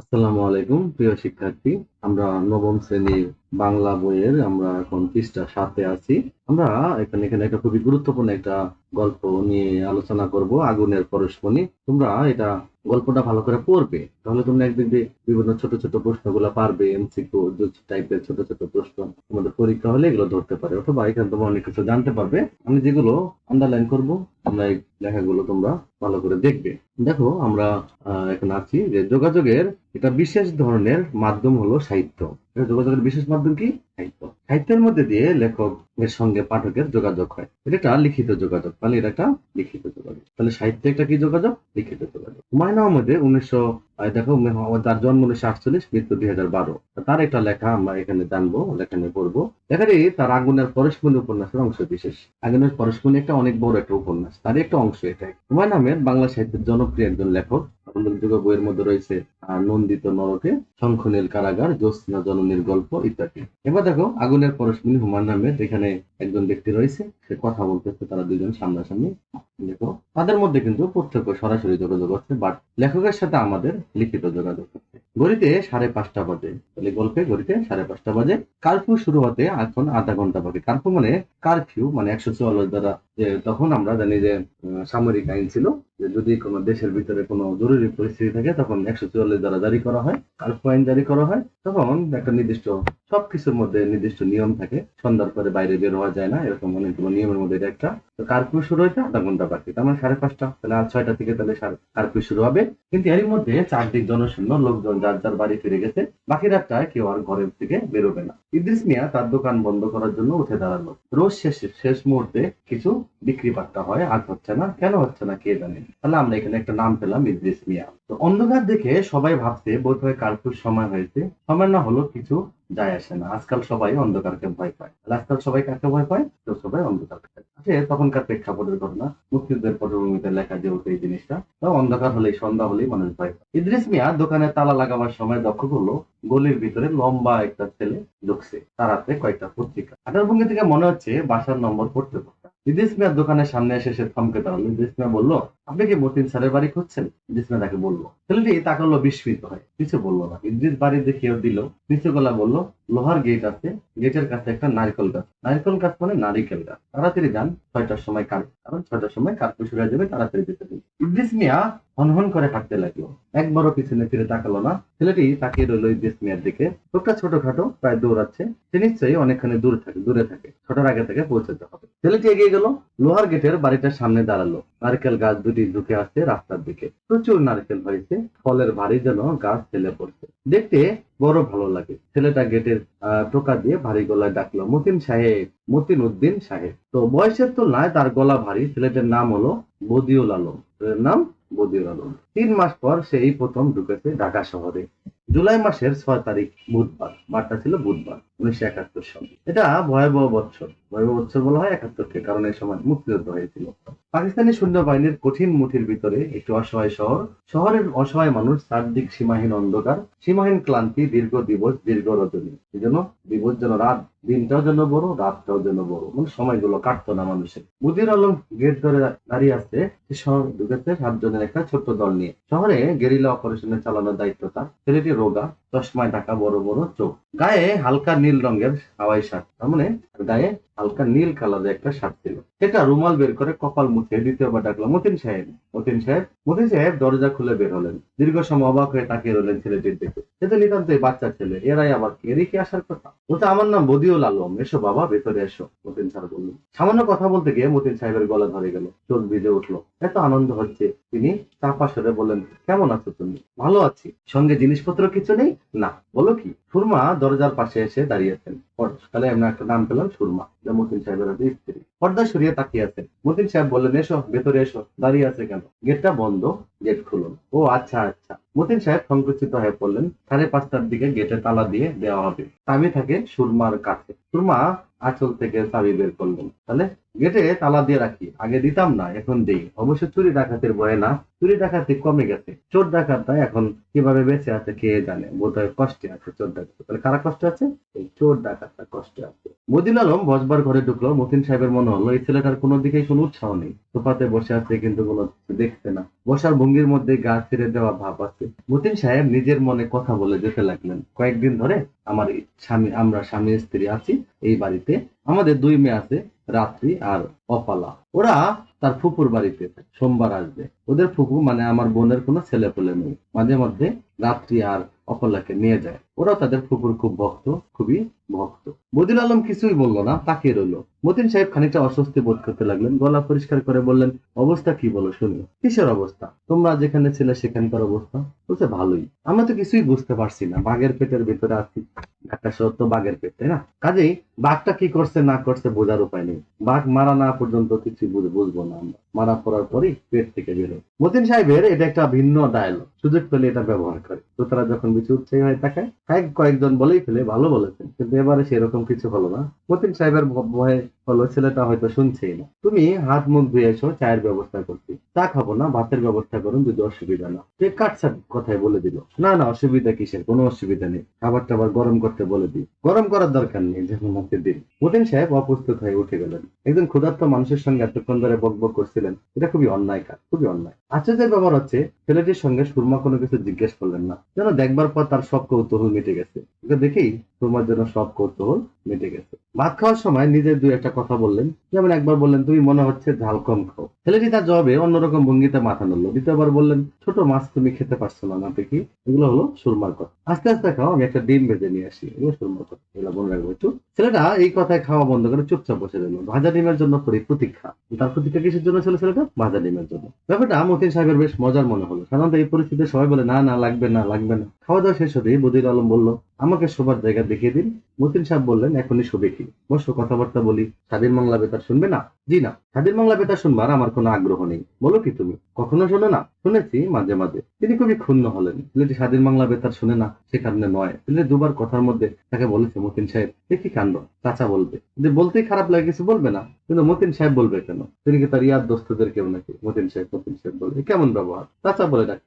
আসসালামু আলাইকুম, প্রিয় শিক্ষার্থী। আমরা নবম শ্রেণির বাংলা বইয়ের আমরা এখন পৃষ্ঠা সাথে আছি। আমরা এখানে এখানে একটা খুবই গুরুত্বপূর্ণ একটা গল্প নিয়ে আলোচনা করব, আগুনের পরশমণি। তোমরা এটা গল্পটা ভালো করে পড়বে। তাহলে তোমরা একদিক দিয়ে বিভিন্ন ছোট ছোট প্রশ্নগুলো পারবে এমসিকিউ টাইপের ছোট ছোট প্রশ্ন তোমাদের পরীক্ষা হলে এগুলো ধরতে পারে, অথবা এখানে তোমরা অনেক কিছু জানতে পারবে। আমি যেগুলো আন্ডারলাইন করব আমরা এই লেখাগুলো তোমরা ভালো করে দেখবে। দেখো, আমরা এখন আছি যে যোগাযোগের এটা বিশেষ ধরনের মাধ্যম হলো সাহিত্য। যোগাযোগের বিশেষ মাধ্যম কি? সাহিত্য। সাহিত্যের মধ্যে দিয়ে লেখকের সঙ্গে পাঠকের যোগাযোগ হয়। এটা একটা লিখিত যোগাযোগ, তাহলে এটা একটা লিখিত যোগাযোগ। তাহলে সাহিত্য একটা কি যোগাযোগ? লিখিত যোগাযোগ। হুমায়ুন আহমেদের উনিশশো দেখো তার জন্ম উনিশশো আটচল্লিশ, মৃত্যু দুই হাজার বারো। তার একটা লেখা আমরা এখানে জানব এখানে পড়ব। লেখাটি তার আগুনের পরশমণি উপন্যাসের অংশ বিশেষ। আগুনের পরশমণি একটা অনেক বড় একটা উপন্যাস, তার একটা অংশ এটাই। হুমায়ুন আহমেদ বাংলা সাহিত্যের জনপ্রিয় একজন লেখক। বইয়ের মধ্যে রয়েছে নন্দিত নরকে শঙ্খনীল কারাগার, জ্যোৎস্না জননীর গল্প ইত্যাদি। এবার দেখো আগুনের পরশমণি হুমায়ুন আহমেদ, এখানে একজন ব্যক্তি রয়েছে, সে কথা বলতেছে তারা দুজন সামনাসামনি। দেখো তাদের মধ্যে কিন্তু প্রত্যক্ষ সরাসরি যোগাযোগ আছে বাট লেখকের সাথে আমাদের লিখিত যোগাযোগ। ঘড়িতে সাড়ে পাঁচটা বাজে। তাহলে গল্পে ঘড়িতে সাড়ে পাঁচটা বাজে। কারফিউ শুরু হতে এখন আধা ঘণ্টা বাকি। কারফিউ মানে কারফিউ মানে একশো চুয়াল্লিশ দ্বারা। যে তখন আমরা জানি যে সামরিক আইন ছিল যদি কোনো দেশের ভিতরে কোনো জরুরি পরিস্থিতি থাকে, তখন একশো চুয়াল্লিশ দ্বারা জারি করা হয়। কারফিউ আইন জারি করা হয়। তখন একটা নির্দিষ্ট সবকিছুর মধ্যে নির্দিষ্ট নিয়ম থাকে। সন্ধ্যার পরে বাইরে বের হওয়া যায় না। এরকম অনেকগুলো নিয়মের মধ্যে এটা একটা। তো কারফিউ শুরু হইতে আধা ঘণ্টা বাকি। তার মানে সাড়ে পাঁচটা। তাহলে আজ ছয়টা থেকে তাহলে কারফিউ শুরু হবে। কিন্তু এরই মধ্যে চারদিক জনশূন্য, লোকজন যার যার বাড়ি ফিরে গেছে, বাকি রাতটায় কেউ আর ঘরের থেকে বেরোবে না। ইদ্রিস মিয়া তার দোকান বন্ধ করার জন্য উঠে দাঁড়াল। রোজ শেষে, শেষ মুহূর্তে কিছু বিক্রি বার্তা হয়, আজ হচ্ছে না, কেন হচ্ছে না কে জানে। তাহলে আমরা এখানে একটা নাম পেলাম, ইদ্রিস মিয়া। তো অন্ধকার দেখে সবাই ভাবছে বোধ হয় কার্পুর সময় হয়েছে। সময় না হলো কিছু যায় আসে না। আজকাল সবাই অন্ধকারকে ভয় পায়। আজকাল সবাই কাকে ভয় পায়? তো সবাই পায়। আসলে তখনকার প্রেক্ষাপটের ঘটনা। মুক্তিযুদ্ধের পটভূমিতে লেখা যেহেতু এই জিনিসটা, তো অন্ধকার হলেই সন্ধ্যা হলেই মানুষ ভয় পায়। ইদ্রিস মিয়া দোকানে তালা লাগাবার সময় দক্ষ করল, গলির ভিতরে লম্বা একটা ছেলে ঢুকছে। তার হাতে কয়েকটা পত্রিকা। আঠার ভঙ্গি থেকে মনে হচ্ছে বাসার নম্বর পড়তে পড়তে ইদ্রিস মিয়ার দোকানের সামনে এসে সে থমকে দাঁড়াল। ইদ্রিস মিয়া বলল আপনি কি মতিন স্যারের বাড়ি খুঁজছেন? ইদ্রিস তাকে বলল। ছেলেটি তাকালো বিস্মিত হয়? কিছু বলল না। ইদ্রিস বাড়ি দেখিয়ে দিল। নিচু গলা বলল, লোহার গেট আছে। গেটের কাছে একটা নারকেল গাছ। নারকেল গাছ মানে নারিকেল গাছ। তাড়াতাড়ি যান। ছয়টার সময় কার কারণ ছয়টার সময় কার্পু শুরু হয়ে যাবে, তাড়াতাড়ি যেতে দিন ইদ্রিস মিয়া হনহন করে হাঁটতে লাগল। একবারও পিছনে ফিরে তাকালো না। ছেলেটি তাকিয়ে রইল ইদ্রিস মিয়ার দিকে। লোকটা ছোটখাটো, প্রায় দৌড়াচ্ছে। সে নিশ্চয়ই অনেকখানি দূরে থাকে দূরে থাকে। ছোটার আগে থেকে পৌঁছাতে হবে। ছেলেটি এগিয়ে গেল। লোহার গেটের বাড়িটার সামনে দাঁড়াল। নারকেল গাছ দুটি ঝুঁকে আসছে রাস্তার দিকে। প্রচুর নারকেল হয়েছে, ফলের ভারী যেন গাছ ফেলে পড়ছে। দেখতে বড় ভালো লাগে। ছেলেটা গেটের টোকা দিয়ে ভারী গলায় ডাকলো, মতিন সাহেব, মতিন উদ্দিন সাহেব। তো বয়সের তো তুলনায় তার গলা ভারী, ছেলেটার নাম হলো বদিউল আলম। নাম বদিউল আলম। তিন মাস পর সে এই প্রথম ঢুকেছে ঢাকা শহরে। জুলাই মাসের ছয় তারিখ বুধবার, বারটা ছিল বুধবার। উনিশশো একাত্তর সাল। এটা ভয়াবহ বৎসর। ভয়াবহ বৎসর বলা হয় একাত্তরকে, কারণ এই সময় মুক্তিযুদ্ধ হয়েছিল। পাকিস্তানি সৈন্যবাহিনীর কঠিন মুঠির ভিতরে একটি অসহায় শহর। শহরের অসহায় মানুষ চারদিক সীমাহীন অন্ধকার, সীমাহীন ক্লান্তি, দীর্ঘ দিবস, দীর্ঘ রজনী। এই জন্য দিবস যেন রাত, দিনটাও যেন বড়, রাতটাও যেন বড়। মানে সময়গুলো কাটতো না মানুষের। মুদির আলম গেট ধরে দাঁড়িয়ে সে শহর ঢুকেছে সাতজনের একটা ছোট্ট দল নিয়ে। শহরে গেরিলা অপারেশনে চালানোর দায়িত্ব তার। ছেলেটি রোগা চশমায় ঢাকা বড় বড় চোখ। গায়ে হালকা নীল রঙের হাওয়াই শার্ট। তার মানে গায়ে হালকা নীল কালারের একটা শার্ট ছিল। সেটা রুমাল বের করে কপাল মুছে দ্বিতীয়বার ডাকলো মতিন সাহেব মতিন সাহেব মতিন সাহেব, দরজা খুলে বের হলেন। দীর্ঘ সময় অবাক হয়ে তাকিয়ে রইলেন ছেলেটির দিকে। সে তো নিতান্তই বাচ্চা ছেলে, এরাই আবার এরই কি আসার কথা? বলতে আমার নাম বদিউল আলম, এসো বাবা, ভেতরে এসো, মতিন স্যার বললেন। সামান্য কথা বলতে গিয়ে মতিন সাহেবের গলা ধরে গেল, চোখ ভিজে উঠল। এত আনন্দ হচ্ছে, তিনি চাপা সরে বললেন, কেমন আছো তুমি? ভালো আছি? সঙ্গে জিনিসপত্র কিছু নেই? না, বলো কি? সুরমা দরজার পাশে এসে দাঁড়িয়েছেন তাহলে আমরা একটা নাম পেলাম সুরমা, যা মতিন সাহেবের হাতে স্ত্রী। পর্দা সরিয়ে তাকিয়ে আছেন। মতিন সাহেব বললেন, এসো, ভেতরে এসো। দাঁড়িয়ে আছে কেন? গেটটা বন্ধ। গেট খুলুন। ও আচ্ছা আচ্ছা। মতিন সাহেব সংকুচিত হয়ে পড়লেন। সাড়ে পাঁচটার দিকে গেটে তালা দিয়ে দেওয়া হবে। চাবি থাকে সুরমার কাছে। সুরমা আঁচল থেকে চাবি বের করলেন। তাহলে গেটে তালা দিয়ে রাখি। আগে দিতাম না, এখন দেই। অবশ্য চুরি ডাকাতের ভয়ে না। চুরি ডাকাতি কমে গেছে। চোর ডাকাতটা এখন কীভাবে বেঁচে আছে কে জানে? বোধহয় কষ্টে আছে চোর ডাকাত। তাহলে কারা কষ্ট আছে? এই চোর ডাকাতটা কষ্টে আছে। মদিন আলম বসবার ঘরে ঢুকলো। মতিন সাহেবের মনে হলো, এই ছেলেটার কোনো দিকেই কোনো উৎসাহ নেই। সোফাতে বসে আছে কিন্তু কোনো দেখছে না। বসার ভঙ্গির মধ্যে গা ছেড়ে দেওয়া ভাব আছে। মতিন সাহেব নিজের মনে কথা বলে যেতে লাগলেন। কয়েকদিন ধরে আমার স্বামী, আমরা স্বামী স্ত্রী আছি এই বাড়িতে। আমাদের দুই মেয়ে আছে, রাত্রি আর অপালা ওরা তার ফুপুর বাড়িতে। সোমবার আসবে। ওদের ফুপু মানে আমার বোনের কোনো ছেলে পেলে নেই। মাঝে মধ্যে রাত্রি আর অপলাকে নিয়ে যায়। ওরাও তাদের ফুপুর খুব ভক্ত, খুবই ভক্ত। মদিন আলম কিছুই বলল না, তাকিয়ে রইল। মতিন সাহেব খানিকটা অস্বস্তি বোধ করতে লাগলেন, গলা পরিষ্কার করে বললেন, অবস্থা কি বলো শুনি। কিসের অবস্থা? তোমরা যেখানে ছিলে সেখানকার অবস্থা? বলছে ভালোই। আমরা তো কিছুই বুঝতে পারছি না। বাঘের পেটের ভিতরে আছি একটা সত্য বাঘের পেট, তাই না? কাজেই বাঘটা কি করছে না করছে বোঝার উপায় নেই। বাঘ মারা না পর্যন্ত কিছু বুঝব না আমরা। মারা পড়ার পরই পেট থেকে বেরোয়। মতিন সাহেবের এটা একটা ভিন্ন ডায়লগ সুযোগ পেলে এটা ব্যবহার করে। তো তারা যখন বেশি উৎসাহী হয় থাকে এক কয়েকজন বলেই ফেলে, ভালো বলেছেন। কিন্তু এবারে সেরকম কিছু হলো না। মতিন সাহেবের ভয়ে হলো ছেলেটা হয়তো শুনছেই না। তুমি হাত মুখ ধুয়ে এসো, চায়ের ব্যবস্থা করছি। চা খাব না, ভাতের ব্যবস্থা করুন যদি অসুবিধা না। সে কাটসাট কথাই বলে দিল। না না, অসুবিধা কিসের? কোনো অসুবিধা নেই। খাবার টাবার গরম করতে বলে দিই। গরম করার দরকার নেই যেমন মুখে দিন মতিন সাহেব অপ্রস্তুত হয়ে উঠে গেলেন। একজন ক্ষুধার্ত মানুষের সঙ্গে এতক্ষণ ধরে বকবক করছিলেন। এটা খুবই অন্যায় কাজ, খুবই অন্যায়। আশ্চর্যের ব্যাপার হচ্ছে, ছেলেটির সঙ্গে সুরমা কোনো কিছু জিজ্ঞেস করলেন না। যেন দেখবার পর তার সব কৌতূহল মিটে গেছে। দেখেই সুরমার জন্য সব কৌতূহল মিটে গেছে। ভাত খাওয়ার সময় নিজের দুই একটা কথা বললেন। যেমন একবার বললেন, তুমি মনে হচ্ছে ঝাল কম খাও। ছেলেটি তার জবাবে অন্যরকম ভঙ্গিতে মাথা নাড়ল। দ্বিতীয়বার বললেন, ছোট মাছ তুমি খেতে পারছ না না দেখি। এগুলো হলো সুরমার কথা। আস্তে আস্তে খাও, আমি একটা ডিম ভেজে নিয়ে আসি। এগুলো সুরমার কথা। এগুলো মনে রাখব একটু। ছেলেটা এই কথায় খাওয়া বন্ধ করে চুপচাপ বসে রইল। ভাজা ডিমের জন্য করি প্রতীক্ষা। তার প্রতীক্ষা কিসের জন্য ছিল ছেলেটা? ভাজা ডিমের জন্য। ব্যাপারটা মতিন সাহেবের বেশ মজার মনে হলো। সাধারণত এই পরিস্থিতিতে সবাই বলে, না না, লাগবে না লাগবে না। খাওয়া দাওয়া শেষ হতেই বদির আলম বলল আমাকে শোবার জায়গা দেখিয়ে দিন। মতিন সাহেব বললেন, এখনই শোবে কি? বসো, কথাবার্তা বলি। স্বাধীন বাংলা বেতার শুনবে না? জি না স্বাধীন বাংলা বেতার শুনবার আমার কোনো আগ্রহ নেই। বলো কি তুমি? কখনো শোনো না? শুনেছি মাঝে মাঝে। তিনি খুবই ক্ষুণ্ণ হলেন। ছেলেটি স্বাধীন বাংলা বেতার শুনে না, সে কারণে নয়। ছেলে দুবার কথার মধ্যে তাকে বলেছে, মতিন সাহেব, এ কি কাণ্ড? চাচা বলবে। যদি বলতেই খারাপ লাগে, কিছু বলবে না। কিন্তু মতিন সাহেব বলবে কেন? তিনি কি তার ইয়ার দোস্তদের কেউ নাকি? মতিন সাহেব মতিন সাহেব বলবে কেমন ব্যবহার? চাচা বলে ডাক,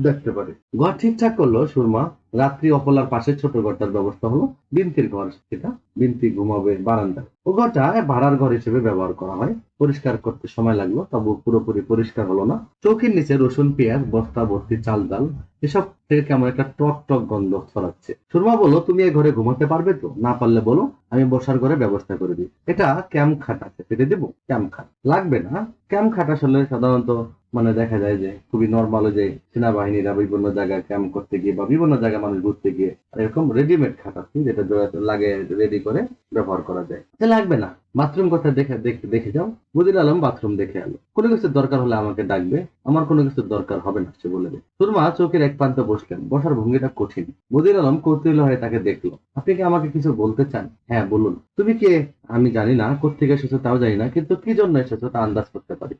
দেখতে পারে। ঘর ঠিকঠাক করল, সুরমা। রাত্রি অপলার পাশে ছোট ঘরটার ব্যবস্থা হলো। বিনতির ঘর সেটা। বিনতি ঘুমাবে বারান্দায়। ও ঘরটা ভাড়ার ঘর হিসেবে ব্যবহার করা হয়। পরিষ্কার করতে সময় লাগল তবু পুরোপুরি পরিষ্কার হলো না। চৌকির নিচে রসুন, পেঁয়াজ, বস্তা, ভর্তি চাল, ডাল, এসব থেকে কেমন একটা টক টক গন্ধ ছড়াচ্ছে। সুরমা বলল, তুমি এই ঘরে ঘুমাতে পারবে তো? না পারলে বলো, আমি বসার ঘরে ব্যবস্থা করে দিই। এটা ক্যাম্প খাট আছে পেতে দেবো? ক্যাম্প খাট। লাগবে না? ক্যাম্প খাট আসলে সাধারণত মানে দেখা যায় যে খুবই নর্মাল যে সেনাবাহিনীরা বিভিন্ন জায়গায় ক্যাম্প করতে গিয়ে বা বিভিন্ন জায়গায় মানুষ ঘুরতে গিয়ে এরকম রেডিমেড খাট আছে যেটা লাগে রেডি করে ব্যবহার করা যায়। লাগবে না। বাথরুম কথা দেখে দেখে যাও। বুদির আলম বাথরুম দেখে আলো কোনো কিছুর দরকার হলে আমাকে ডাকবে। আমার কোনো কিছুর দরকার হবে না, সে বলে সুরমা চৌকের এক প্রান্তে বসলেন। বসার ভঙ্গিটা কঠিন। বুদির আলম কৌতূহল হয়ে তাকে দেখল। আপনি কি আমাকে কিছু বলতে চান? হ্যাঁ বলুন। তুমি কে? আমি জানি না কোথেকে এসেছ, তাও জানি না, কিন্তু কি জন্য এসেছ তা আন্দাজ করতে পারি।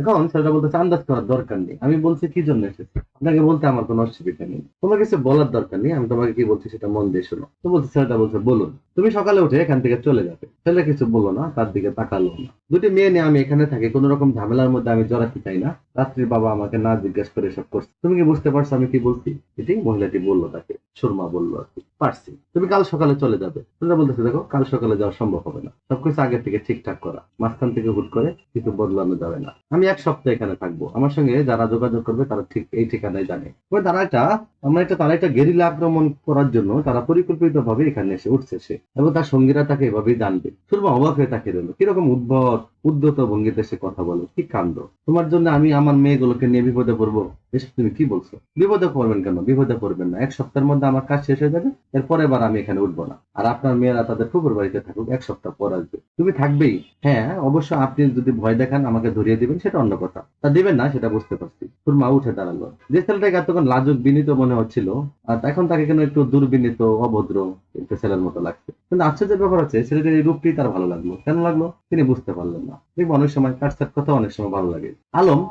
এখন ছেলেটা বলতেছে, আন্দাজ করার দরকার নেই। আমি বলছি, কি জন্য এসেছি? আপনাকে বলতে আমার কোনো অসুবিধা নেই। তোমার কিছু বলার দরকার নেই, আমি তোমাকে কি বলছি সেটা মন দিয়ে শোনো। তো বলছে ছেলেটা বলছে, বলুন, তুমি সকালে উঠে এখান থেকে চলে যাবে। ছেলে কিছু বলল না, তার দিকে তাকালো না। দুটি মেয়ে নিয়ে আমি এখানে থাকি, কোন রকম ঝামেলার মধ্যে আমি জড়াতে চাই না। রাত্রির বাবা আমাকে না জিজ্ঞেস করে সব করছে। তুমি কি বুঝতে পারছ আমি কি বলছি? এটি মহিলাটি বলল তাকে, সুরমা বলল আর কি, পারছি। তুমি কাল সকালে চলে যাবে। ছেলেটা বলতেছে, দেখো, কাল সকালে যাওয়া সম্ভব হবে না। সবকিছু আগে থেকে ঠিকঠাক করা। মাঝখান থেকে হুট করে কিছু বদলানো যাবে না। আমি এক সপ্তাহ এখানে থাকব। আমার সঙ্গে যারা যোগাযোগ করবে, তারা ঠিক এই ঠিকানায় জানে। তবে তারা একটা আমরা একটা তারা একটা গেরিলা আক্রমণ করার জন্য তারা পরিকল্পিত ভাবে এখানে এসে উঠছে সে। এবং তার সঙ্গীরা তাকে এভাবেই জানবে। সুরমা অবাক হয়ে তাকে রইল। কীরকম উদ্ভট, উদ্যত ভঙ্গিতে সে কথা বলে। কি কাণ্ড। তোমার জন্য আমি আমার মেয়েগুলোকে নিয়ে বিপদে পড়ব। এসব তুমি কি বলছো? বিপদে পড়বেন কেন? বিপদে পড়বেন না। এক সপ্তাহের মধ্যে আমার কাজ শেষ হয়ে যাবে, এরপরে এবার আমি এখানে উঠবো না। আর আপনার মেয়েরা তাদের ফুপুর বাড়িতে থাকুক, এক সপ্তাহ পর আসবে। তুমি থাকবেই। হ্যাঁ অবশ্য আপনি যদি ভয় দেখান, আমাকে ধরিয়ে দিবেন, সেটা অন্য কথা। তা দিবেন না, সেটা বুঝতে পারছি। তোর মা উঠে দাঁড়াল। যে ছেলেটাকে এতক্ষণ লাজুক, বিনীত মনে হচ্ছিল, আর এখন তাকে কেন একটু দুর্বিনীত, অভদ্র একটু ছেলের মতো লাগছে? কিন্তু আশ্চর্যের ব্যাপার হচ্ছে, ছেলেটির এই রূপটি তার ভালো লাগল। কেন লাগল? তিনি বুঝতে পারলেন না। দেখব অনেক সময় কাটসাট কথা অনেক সময় ভালো লাগে। আলম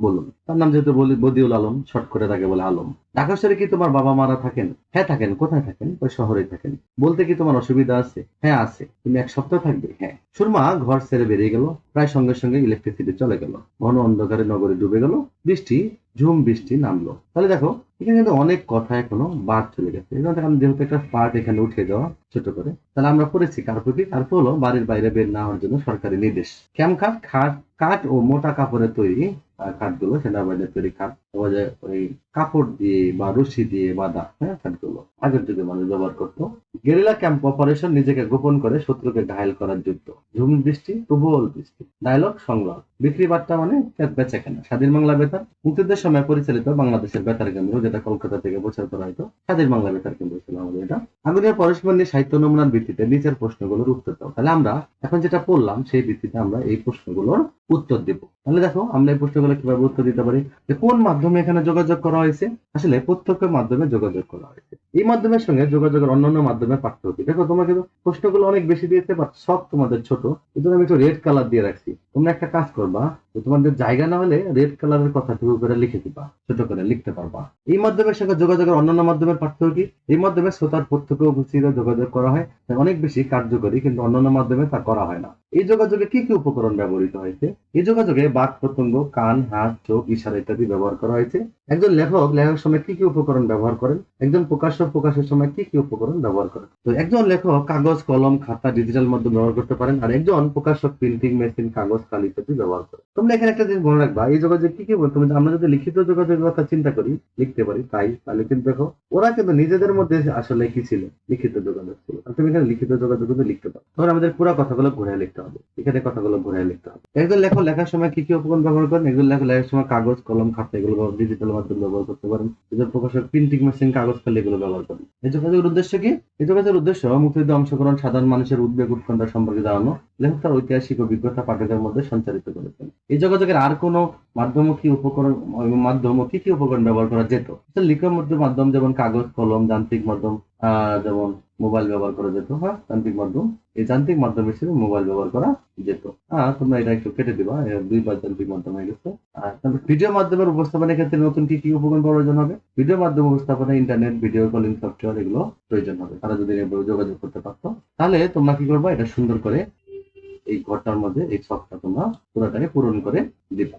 বলুন। তার নাম যেহেতু বলি বদিউল আলম, শর্ট করে তাকে বলে আলম। ঢাকা শহরে কি তোমার বাবা মারা থাকেন? হ্যাঁ থাকেন। কোথায় থাকেন? ওই শহরে থাকেন। বলতে কি তোমার অসুবিধা আছে? হ্যাঁ আছে। তুমি এক সপ্তাহ থাকবে? হ্যাঁ। সুরমা ঘর ছেড়ে বেরিয়ে গেল। প্রায় সঙ্গে সঙ্গে ইলেকট্রিসিটি চলে গেল। ঘন অন্ধকারে নগরে ডুবে গেল। বৃষ্টি, ঝুম বৃষ্টি নামলো। তাহলে দেখো, এখানে কিন্তু অনেক কথা এখনও বাদ চলে গেছে। জন্য আমি যেহেতু একটা পার্ট এখানে উঠে যাওয়া ছোট করে, তাহলে আমরা পড়েছি কার্পটি কার্প হলো বাড়ির বাইরে বের না হওয়ার জন্য সরকারি নির্দেশ। ক্যাম কাঠ খাট, কাঠ ও মোটা কাপড়ের তৈরি কাঠগুলো, সেনাবাহিনীর তৈরি যায় ওই কাপড় দিয়ে বা রশি দিয়ে বাঁধা হ্যাঁ কাঠগুলো। আগের যুগে মানুষ ব্যবহার করতো। গেরিলা ক্যাম্প অপারেশন নিজেকে গোপন করে শত্রুকে ঘায়ল করার যুদ্ধ। ঝুম বৃষ্টি প্রবল বৃষ্টি। ডায়লগ, সংলাপ। বিক্রি বার্তা মানে বেচা কেনা। স্বাধীন বাংলা বেতার। মুক্তিযুদ্ধের সময় পরিচালিত বাংলাদেশের বেতার কেন্দ্র, যেটা কলকাতা থেকে প্রচার করা হতো। স্বাধীন বাংলা বেতার কেন্দ্র ছিল আমাদের এটা। আগুনের পরস্পর নিয়ে সাহিত্য নমুনার ভিত্তিতে নিচের প্রশ্নগুলোর উত্তর দাও। তাহলে আমরা এখন যেটা পড়লাম, সেই ভিত্তিতে আমরা এই প্রশ্নগুলোর উত্তর দেব। তাহলে দেখো, আমরা এই প্রশ্নগুলো কীভাবে উত্তর দিতে পারি? যে কোন মাধ্যমে এখানে যোগাযোগ করা হয়েছে? আসলে প্রত্যক্ষের মাধ্যমে যোগাযোগ করা হয়েছে। এই মাধ্যমের সঙ্গে যোগাযোগের অন্যান্য মাধ্যমে পার্থক্য। দেখো, তোমাকে প্রশ্নগুলো অনেক বেশি দিয়েছে বাট সব তোমাদের ছোট। এই আমি একটু রেড কালার দিয়ে রাখছি। তোমরা একটা কাজ করবা, যে তোমাদের জায়গা না হলে রেড কালারের কথাটুকু করে লিখে দিবা, ছোট করে লিখতে পারবা। এই মাধ্যমের সঙ্গে যোগাযোগের অন্যান্য মাধ্যমের পার্থক্য কি? এই মাধ্যমে শ্রোতার প্রত্যক্ষ উপস্থিতিতে যোগাযোগ করা হয় অনেক বেশি কার্যকরী কিন্তু অন্যান্য মাধ্যমে তা করা হয় না। এই যোগাযোগে কি কি উপকরণ ব্যবহৃত হয়েছে? এই যোগাযোগে বাক, প্রত্যঙ্গ, কান, হাত, চোখ, ইশারা ইত্যাদি ব্যবহার করা হয়েছে। একজন লেখক লেখার সময় কি কি উপকরণ ব্যবহার করেন? একজন প্রকাশক প্রকাশের সময় কি কি উপকরণ ব্যবহার করেন? তো একজন লেখক কাগজ, কলম, খাতা ডিজিটাল মাধ্যম ব্যবহার করতে পারেন, আর একজন প্রকাশক প্রিন্টিং মেশিন কাগজ ইত্যাদি ব্যবহার করে। তোমরা এখানে একটা জিনিস মনে রাখবা, এই যোগাযোগ কি কি বল- তুমি আমরা যদি লিখিত যোগাযোগের কথা চিন্তা করি, লিখতে পারি, তাই, তাহলে কিন্তু দেখো, ওরা কিন্তু নিজেদের মধ্যে আসলে কি ছিল? লিখিত যোগাযোগ ছিল। তুমি এখানে লিখিত যোগাযোগ কিন্তু লিখতে পারো। তখন আমাদের পুরো কথাগুলো ঘুরে লিখতে হবে। এখানে কথাগুলো ঘুরে লিখতে হবে। একজন লেখক লেখার সময় কি কি উপকরণ ব্যবহার করেন? একজন লেখক লেখার সময় কাগজ, কলম, খাতা, এগুলো ডিজিটাল মাধ্যম ব্যবহার করতে পারেন। একজন প্রকাশক প্রিন্টিং মেশিন কাগজ কালি এগুলো ব্যবহার করেন। এই যোগাযোগের উদ্দেশ্য কি? এই যোগাযোগের উদ্দেশ্য মুক্তিযুদ্ধে অংশগ্রহণ, সাধারণ মানুষের উদ্বেগ উৎকণ্ঠা সম্পর্কে জানানো। লেখক তার ঐতিহাসিক অভিজ্ঞতা, পাঠকের মধ্যে সঞ্চারিত করেছেন। এই যোগাযোগের আর কোনো মাধ্যম কি উপকরণ এবং মাধ্যম কি উপকরণ ব্যবহার করা যেত? লিখিত মাধ্যম যেমন কাগজ, কলম, যান্ত্রিক মাধ্যম যেমন মোবাইল ব্যবহার করা যেত হ্যাঁ যান্ত্রিক মাধ্যম। এই যান্ত্রিক মাধ্যম হিসেবে মোবাইল ব্যবহার করা যেত। হ্যাঁ তোমরা এটা একটু কেটে দিবা দুইবার যান্ত্রিক মাধ্যম হয়ে গেছে। ভিডিও মাধ্যমের উপস্থাপনের ক্ষেত্রে নতুন কি কি উপকরণ প্রয়োজন হবে? ভিডিও মাধ্যম উপস্থাপনা ইন্টারনেট, ভিডিও কলিং সফটওয়্যার এগুলো প্রয়োজন হবে। তারা যদি যোগাযোগ করতে পারতো, তাহলে তোমরা কি করবা, এটা সুন্দর করে এই ঘরটার মধ্যে এই ছকটা তোমরা পুরোটাকে পূরণ করে দিবা।